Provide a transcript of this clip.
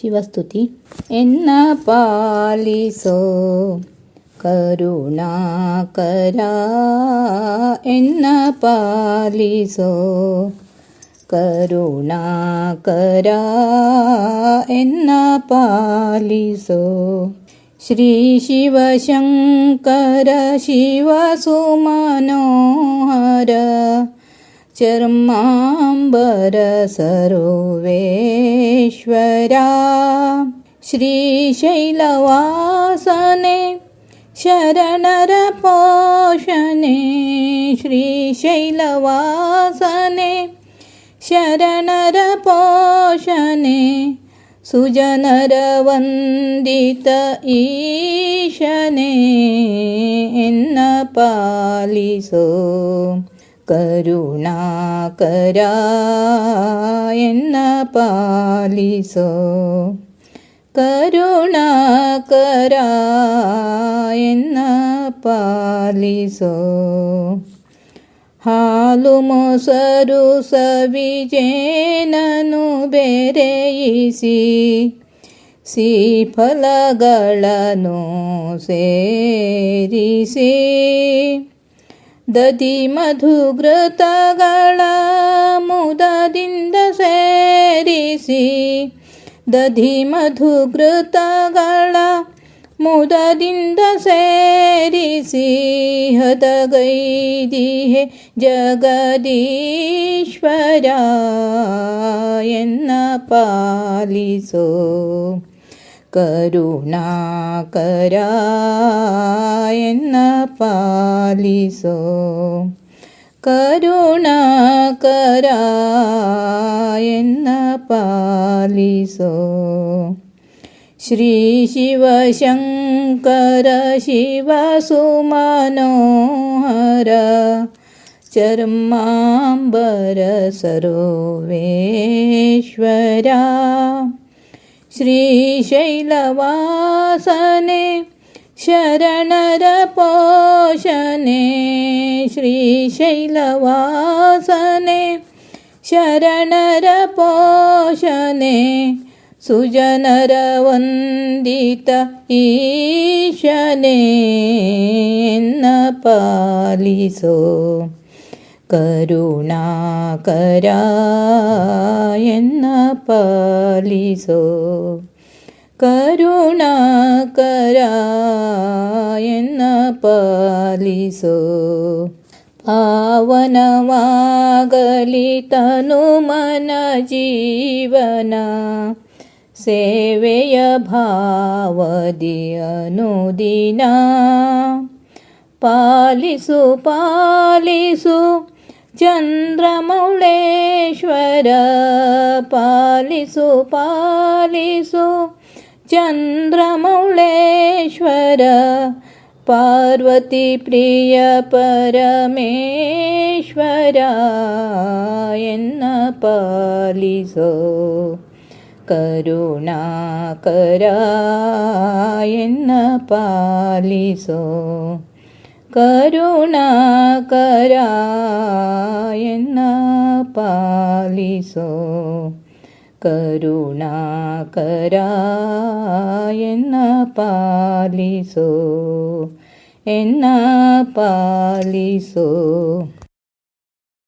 ಶಿವಸ್ತುತಿ ಎನ್ನ ಪಾಲಿಸೋ ಕರುಣಾಕರ ಎನ್ನ ಪಾಲಿಸೋ ಕರುಣಾಕರ ಎನ್ನ ಪಾಲಿಸೋ ಶ್ರೀ ಶಿವಶಂಕರ ಶಿವ चर्माम्बरसरोवेश्वरा श्रीशैलवासने शरणरपोषणे श्रीशैलवासने शरणरपोषणे सुजनरवन्दित ईशने न पालिसो। കരുണാകര ಎನ್ನ ಪಾಲಿಸೋ കരുണാകര ಎನ್ನ ಪಾಲಿಸೋ ಹಾಲು ಮೊಸರು ಸವಿಜೇನನು ಬೆರೆಯಿಸಿ ಸಿಫಲಗಳನ್ನು ಸೇರಿಸಿ ದದಿ ಮಧುಘೃತಗಳ ಮುದದಿಂದ ಸೇರಿಸಿ ದಧಿ ಮಧುಘೃತಗಳ ಮುದದಿಂದ ಸೇರಿಸಿ ಹದಗೈದಿಹೆ ಜಗದೀಶ್ವರ ಎನ್ನ ಪಾಲಿಸೋ ಕರುಣಾಕರ ಎನ್ನ पालिषो करुणकरायन्न पालिसो श्रीशिवशङ्कर शिवसुमनोहर चर्माम्बरसरोवेश्वरा श्रीशैलवासने शरणरपोषणे श्रीशैलवासने शरणरपोषणे सुजनरवन्दित ईशने न पालिसो। करुणाकरायन् पालिसो। ಈಶನೆ ಎನ್ನ ಪಾಲಿಸೋ ಕರುಣಾಕರ ಎನ್ನ ಪಾಲಿಸೋ ಕರುಣಾಕರ ಎನ್ನ ಪಾಲಿಸೋ ಪಾವನವಾಗಲಿ ತನು ಮನ ಜೀವನ ಸೇವೆಯ ಭಾವದಿ ಅನುದಿನ ಪಾಲಿಸು ಪಾಲಿಸು ಚಂದ್ರಮೌಳೇಶ್ವರ ಪಾಲಿಸು ಪಾಲಿಸು चन्द्रमौळेश्वर पार्वतीप्रिय परमेश्वरायन पालिसोरुणा करायन पालिसोरुणा करायेन पालिसो കരുണാകരായെന്ന പാലിസോ എന്ന പാലിസോ.